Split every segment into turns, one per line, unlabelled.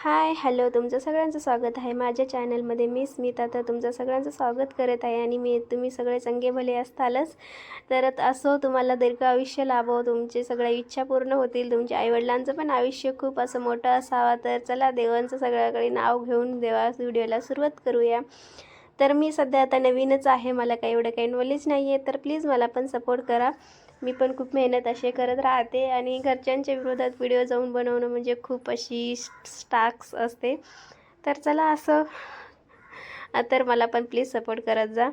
Hi hello तुमचं सगळ्यांचं स्वागत आहे. माझ्या चॅनलमध्ये मी स्मिता तर तुमचं सगळ्यांचं स्वागत करत आहे आणि मी तुम्ही सगळे चंगे भले असतालच. तर असो तुम्हाला दीर्घ आयुष्य लाभो तुमचे सगळ्या इच्छा पूर्ण होतील तुमच्या आईवडिलांचं पण आयुष्य खूप असं मोठं असावं. तर चला देवांचं सगळ्याकडे नाव घेऊन देवा व्हिडिओला सुरुवात करूया. तर मी सध्या आता नवीनच आहे. मला काही एवढं काही नॉलेज नाही आहे तर प्लीज मला पण सपोर्ट करा. मी पण खूप मेहनत असे करत राहते आणि घरच्यांच्या विरोधात व्हिडिओ जाऊन बनवणं म्हणजे खूप अशी स्टाक्स असते. तर चला असं तर मला पण प्लीज सपोर्ट करत जा.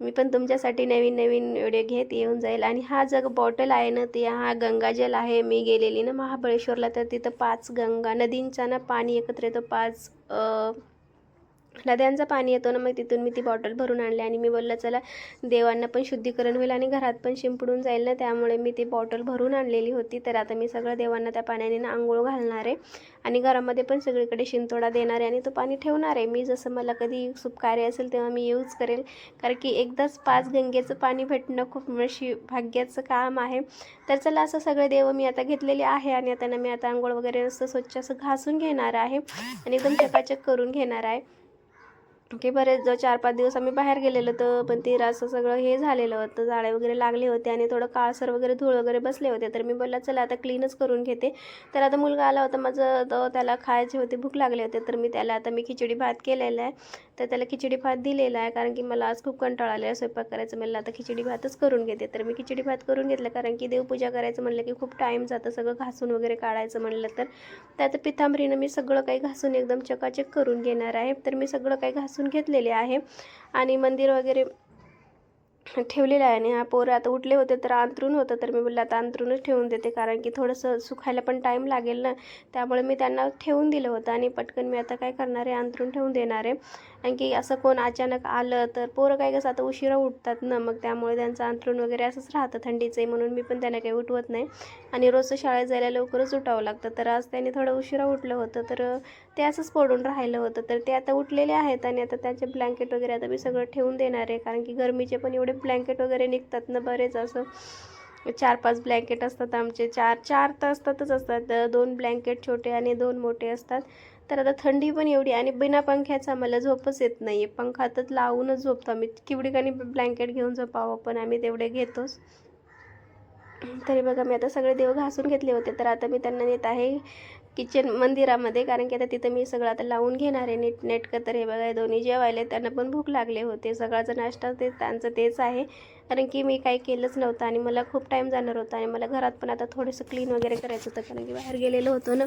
मी पण तुमच्यासाठी नवीन नवीन व्हिडिओ घेत येऊन जाईल. आणि हा जग बॉटल आहे ना ती हा गंगाजल आहे. मी गेलेली ना महाबळेश्वरला तर तिथं पाच गंगा नदींचा ना पाणी एकत्र येतो. पाच नद्यांचं पाणी येतो ना मग तिथून मी ती बॉटल भरून आणली आणि मी बोललं चला देवांना पण शुद्धीकरण होईल आणि घरात पण शिंपडून जाईल ना. त्यामुळे मी ती बॉटल भरून आणलेली होती. तर आता मी सगळं देवांना त्या पाण्याने ना आंघोळ घालणार आहे आणि घरामध्ये पण सगळीकडे शिंतोडा देणार आहे आणि तो पाणी ठेवणार आहे. मी जसं मला कधी शुभ कार्य असेल तेव्हा मी यूज करेल. कारण की एकदाच पाच गंगेचं पाणी भेटणं खूप मशी भाग्याचं काम आहे. तर चला असं सगळे देव मी आता घेतलेले आहे आणि आता ना मी आता आंघोळ वगैरे असं स्वच्छ असं घासून घेणार आहे आणि एकदम चकाचक करून घेणार आहे. की बरेच जो चार पाच दिवस आम्ही बाहेर गेलेलो तर पण ते असं सगळं हे झालेलं होतं. जाळे वगैरे लागले होते आणि थोडं काळसर वगैरे धूळ वगैरे बसले होते. तर मी बोलला चला आता क्लीनच करून घेते. तर आता मुलगा आला होता माझं तो त्याला खायचे होते भूक लागले होते. तर मी त्याला आता मी खिचडी भात केलेला आहे. तर त्याला खिचडी भात दिलेला आहे कारण की मला आज खूप कंटाळा आला आहे स्वयंपाक करायचं. म्हणलं आता खिचडी भातच करून घेते. तर मी खिचडी भात करून घेतलं कारण की देवपूजा करायचं म्हणलं की खूप टाईम जातं. सगळं घासून वगैरे काढायचं म्हणलं तर. त्याचं पिथांबरीनं मी सगळं काही घासून एकदम चकाचक करून घेणार आहे. तर मी सगळं काही घासून घेतलेले आहे. आणि मंदिर वगैरे ठेवलेलं आहे आणि हा पोरं आता उठले होते तर अंतरून होतं तर मी बोलले आता अंतरूनच ठेवून देते कारण की थोडंसं सुखायला पण टाईम लागेल ना. त्यामुळे मी त्यांना ठेवून दिलं होतं आणि पटकन मी आता काय करणार आहे अंतरून ठेवून देणार आहे. आणखी असं कोण अचानक आलं तर पोरं काय कसं आता उशिरा उठतात ना मग त्यामुळे त्यांचं अंथरूण वगैरे असंच राहतं थंडीचं आहे म्हणून मी पण त्यांना काही उठवत नाही. आणि रोजचं शाळेत जायला लवकरच उठावं लागतं. तर आज त्यांनी थोडं उशिरा उठलं होतं तर ते असंच पडून राहिलं होतं. तर ते आता उठलेले आहेत आणि आता त्याचे ब्लँकेट वगैरे आता मी सगळं ठेवून देणार आहे. कारण की गरमीचे पण एवढे ब्लँकेट वगैरे निघतात ना बरेच असं. चार पाच ब्लँकेट असतात आमचे. चार चार तर असतातच असतात. दोन ब्लँकेट छोटे आणि दोन मोठे असतात. तर आता थंडी पण एवढी आणि बिना पंख्याचा आम्हाला झोपच येत नाही आहे पंखातच लावूनच झोपतो आम्ही. किवडीकानी ब्लँकेट घेऊन झोपावं पण आम्ही तेवढे घेतोच. तरी बघा मी आता सगळे देव घासून घेतले होते. तर आता मी त्यांना नेत आहे किचन मंदिरामध्ये. कारण की आता तिथं मी सगळं आता लावून घेणार आहे. नीट नेटकं तर हे बघा दोन्ही जेवायले. त्यांना पण भूक लागले होते. सगळाचं नाश्ता ते त्यांचं तेच आहे. कारण की मी काही केलंच नव्हतं आणि मला खूप टाईम जाणार होता. आणि मला घरात पण आता थोडंसं क्लीन वगैरे करायचं होतं. कारण की बाहेर गेलेलं होतं ना.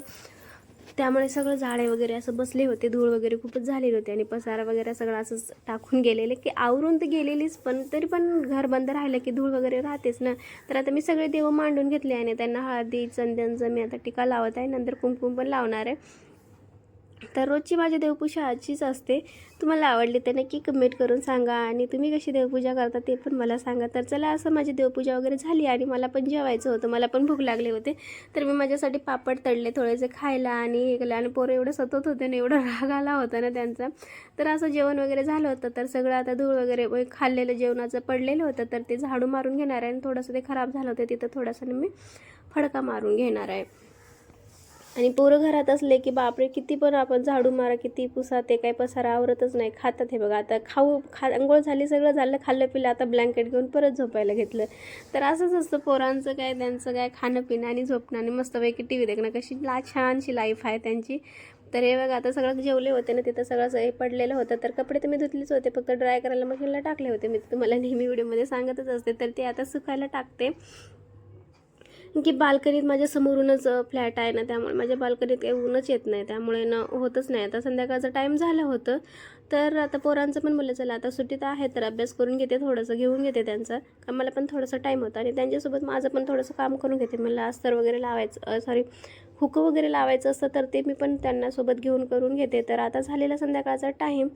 त्यामुळे सगळं झाडे वगैरे असं बसले होते धूळ वगैरे खूपच झालेले होते आणि पसारा वगैरे सगळं असंच टाकून गेलेले की आवरून तर गेलेलीच पण तरी पण घर बंद राहिलं की धूळ वगैरे राहतेच ना. तर आता मी सगळे देव मांडून घेतले आणि त्यांना हळदी चंदनचं मी आता टिका लावत आहे नंतर कुंकुम पण लावणार आहे. तर रोजची माझी देवपूजा आजचीच असते. तुम्हाला आवडली तर नक्की कमेंट करून सांगा आणि तुम्ही कशी देवपूजा करता ते पण मला सांगा. तर चला असं माझी देवपूजा वगैरे झाली आणि मला पण जेवायचं होतं. मला पण भूक लागले होते. तर मी माझ्यासाठी पापड तळले थोडेसे खायला आणि हे केलं आणि पोरं एवढं सतत होते ना एवढं राग आला होता ना त्यांचा. तर असं जेवण वगैरे झालं होतं. तर सगळं आता धूळ वगैरे खाल्लेलं जेवणाचं पडलेलं होतं. तर ते झाडू मारून घेणार आहे आणि थोडंसं ते खराब झालं होतं. तिथं थोडंसं मी फडका मारून घेणार आहे. आणि पोरं घरात असले की बापरे किती पण आपण झाडू मारा किती पुसा ते काही पसारा आवरतच नाही खातात हे बघा. आता खाऊ खा अंघोळ झाली सगळं झालं खाल्लं पिलं आता ब्लँकेट घेऊन परत झोपायला घेतलं. तर असंच असतं पोरांचं काय त्यांचं काय खाणं पिणं आणि झोपणं. आणि मस्तपैकी टी व्ही देखणं. कशी ला छानशी लाईफ आहे त्यांची. तर हे बघा आता सगळं जेवले होते ना तिथं सगळं हे पडलेलं होतं. तर कपडे तर मी धुतलेच होते फक्त ड्राय करायला मशीनला टाकले होते. मी तुम्हाला नेहमी व्हिडिओमध्ये सांगतच असते. तर ते आता सुकायला टाकते. की बाल्कनीत माझ्या समोरूनच फ्लॅट आहे ना त्यामुळे माझ्या बाल्कनीत काही ऊनच येत नाही. त्यामुळे ना होतच नाही. आता संध्याकाळचं टाईम झालं होतं. तर आता पोरांचं पण बोललं चला आता सुट्टीत आहे तर अभ्यास करून घेते थोडंसं घेऊन घेते त्यांचा. का मला पण थोडंसं टाईम होता आणि त्यांच्यासोबत माझं पण थोडंसं काम करून घेते. मला अस्तर वगैरे लावायचं सॉरी हुकं वगैरे लावायचं असतं तर ते मी पण त्यांना सोबत घेऊन करून घेते. तर आता झालेला संध्याकाळचा टाईम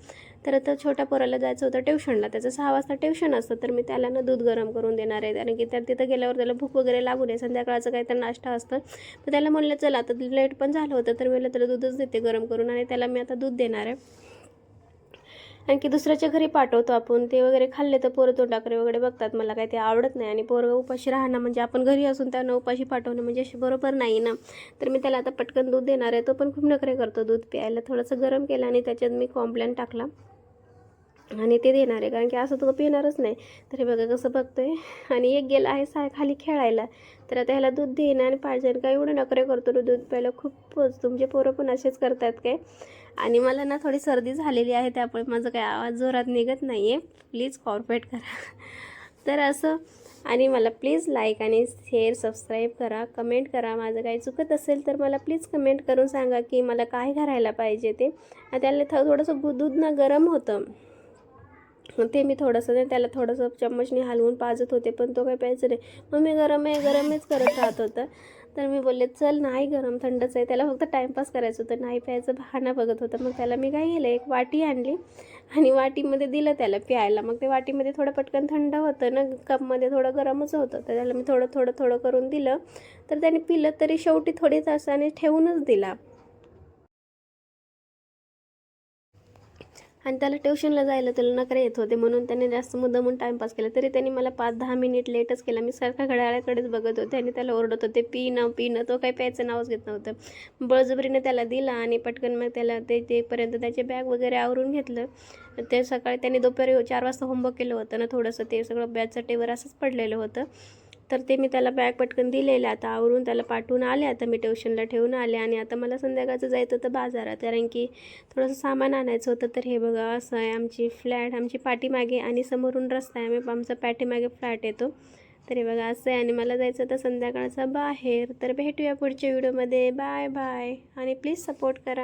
तर आता छोट्या पोराला जायचं होतं ट्युशनला त्याचं सहा वाजता ट्युशन असतं तर मी त्याला ना दूध गरम करून देणार आहे. कारण की त्या तिथं गेल्यावर त्याला भूक वगैरे लागू नये. संध्याकाळचं काही तर नाश्ता असतं. तर त्याला म्हणलं चला आता लेट पण झालं होतं तर मी त्याला दूधच देते गरम करून आणि त्याला मी आता दूध देणार आहे. आणखी दुसऱ्याच्या घरी पाठवतो आपण. ते वगैरे खाल्ले तर पोरं तोंडाकडे वगैरे बघतात. मला काही ते आवडत नाही आणि पोरं उपाशी राहणं म्हणजे आपण घरी असून त्यांना उपाशी पाठवणं म्हणजे अशी बरोबर नाही ना. तर मी त्याला आता पटकन दूध देणार आहे. तो पण खूप नखरे करतो दूध प्यायला. थोडंसं गरम केलं आणि त्याच्यात मी कॉम्प्लॅन टाकला. आणि ते देणार आहे. कारण की असं तो पिणारच नाही. तर हे बघा कसं बघतोय. आणि एक गेला आहे सा खाली खेळायला. तर आता ह्याला दूध देणं आणि पाहिजे काय एवढं नखरे करतो दूध प्यायला खूपच. तुमचे पोरं पण असेच करतात काय? आणि मला ना थोडी सर्दी झालेली आहे त्यामुळे माझं काही आवाज जोरात निघत नाही आहे प्लीज कॉर्पोरेट करा. तर असं आणि मला प्लीज लाईक आणि शेअर सबस्क्राईब करा. कमेंट करा. माझं काही चुकत असेल तर मला प्लीज कमेंट करून सांगा की मला काय करायला पाहिजे ते. त्याला थ थोडंसं दूध ना गरम होतं. ते मी थोडंसं नाही त्याला थोडंसं चम्मचने हलवून पाजत होते पण तो काही प्यायचं नाही. मग मी गरम आहे गरमच करत राहत होतं. तर मी बोलले चल नाही गरम थंडच आहे. त्याला फक्त टाईमपास करायचं होतं. नाही प्यायचं बहाणा बघत होतं. मग त्याला मी काय केलं एक वाटी आणली आणि वाटीमध्ये दिलं त्याला प्यायला. मग ते वाटीमध्ये थोडं पटकन थंड होतं ना कपमध्ये थोडं गरमच होतं. तर त्याला मी थोडं थोडं थोडं करून दिलं. तर त्याने पिलं तरी शेवटी थोडे तासाने ठेवूनच दिला. आणि त्याला ट्युशनला जायला त्याला नकार येत होते. म्हणून त्याने जास्त मुद्दामून टाईमपास केला. तरी त्यांनी मला पाच दहा मिनिट लेटच केला. मी सारखा घड्याळाकडेच बघत होते आणि त्याला ओरडत होते. पी ना पी ना तो काही प्यायचं नावच घेत नव्हतं. बळजबरीने त्याला दिला आणि पटकन मग त्याला ते तेपर्यंत त्याचे बॅग वगैरे आवरून घेतलं. ते सकाळी त्यांनी दुपारी चार वाजता होमवर्क केलं होतं ना. थोडंसं ते सगळं बॅगचं टेवर असंच पडलेलं होतं. तर ते मी त्याला बॅग पटकन दिलेलं. आता आवरून त्याला पाठवून आले. आता मी ट्युशनला ठेवून आले आणि आता मला संध्याकाळचं जायचं होतं बाजारात. कारण की थोडंसं सामान आणायचं होतं. तर हे बघा असं आहे आमची फ्लॅट आमची पाठीमागे आणि समोरून रस्ता आहे. आम्ही आमचा पाठीमागे फ्लॅट येतो. तर हे बघा असं आहे आणि मला जायचं होतं संध्याकाळचं बाहेर. तर भेटूया पुढच्या व्हिडिओमध्ये बाय बाय आणि प्लीज सपोर्ट करा.